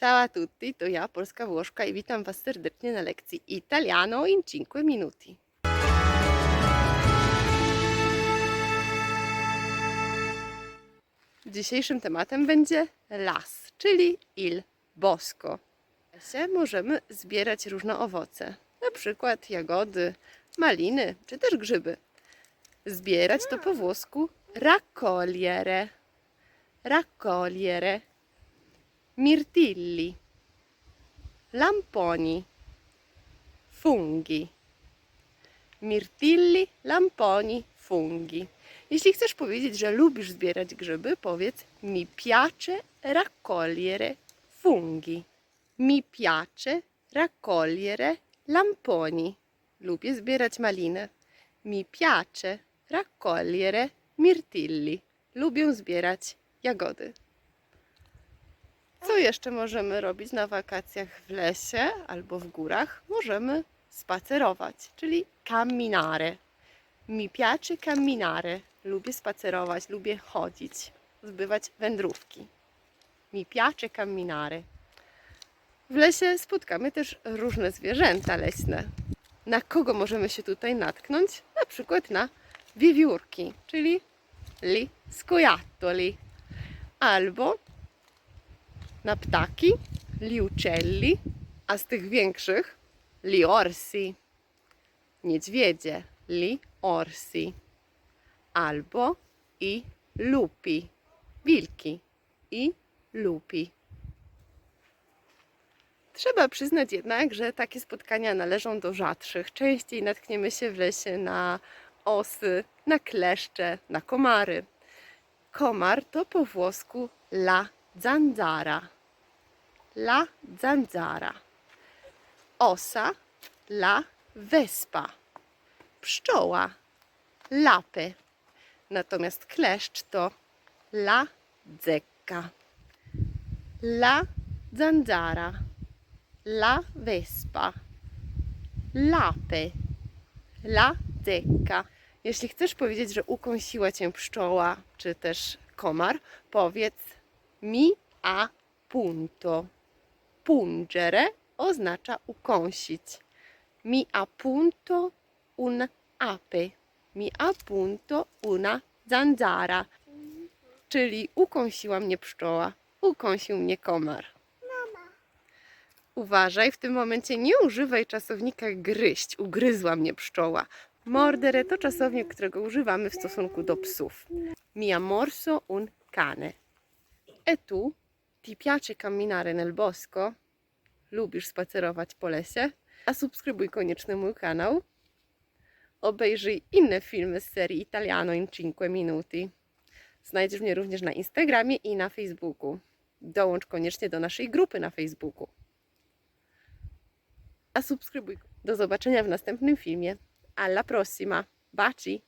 Ciao a tutti, to ja, Polska Włoszka i witam Was serdecznie na lekcji Italiano in 5 minuti. Dzisiejszym tematem będzie las, czyli il bosco. W lesie możemy zbierać różne owoce, na przykład jagody, maliny czy też grzyby. Zbierać to po włosku raccogliere. Raccogliere. Mirtilli. Lamponi. Funghi. Mirtilli, lamponi, funghi. Jeśli chcesz powiedzieć, że lubisz zbierać grzyby, powiedz mi piace raccogliere funghi. Mi piace raccogliere lamponi. Lubię zbierać maliny. Mi piace raccogliere mirtilli. Lubię zbierać jagody. Co jeszcze możemy robić na wakacjach w lesie albo w górach? Możemy spacerować, czyli camminare. Mi piace camminare. Lubię spacerować, lubię chodzić, zbywać wędrówki. Mi piace camminare. W lesie spotkamy też różne zwierzęta leśne. Na kogo możemy się tutaj natknąć? Na przykład na wiewiórki, czyli li scoiattoli, albo na ptaki, li uccelli, a z tych większych li orsi, niedźwiedzie, li orsi, albo i lupi, wilki i lupi. Trzeba przyznać jednak, że takie spotkania należą do rzadszych. Częściej natkniemy się w lesie na osy, na kleszcze, na komary. Komar to po włosku la zanzara. La zanzara. Osa la wespa. Pszczoła lapy. Natomiast kleszcz to la zecca. La zanzara. La wespa. Lapy. La zecca. Jeśli chcesz powiedzieć, że ukąsiła cię pszczoła, czy też komar, powiedz mi a punto. Pungere oznacza ukąsić. Mi appunto un ape. Mi appunto una zanzara. Czyli ukąsiła mnie pszczoła, ukąsił mnie komar. Uważaj, w tym momencie nie używaj czasownika gryźć. Ugryzła mnie pszczoła. Mordere to czasownik, którego używamy w stosunku do psów. Mi morso un cane. E tu ti piace camminare nel bosco? Lubisz spacerować po lesie? A subskrybuj koniecznie mój kanał. Obejrzyj inne filmy z serii Italiano in 5 minuti. Znajdziesz mnie również na Instagramie i na Facebooku. Dołącz koniecznie do naszej grupy na Facebooku. A subskrybuj. Do zobaczenia w następnym filmie. Alla prossima. Baci!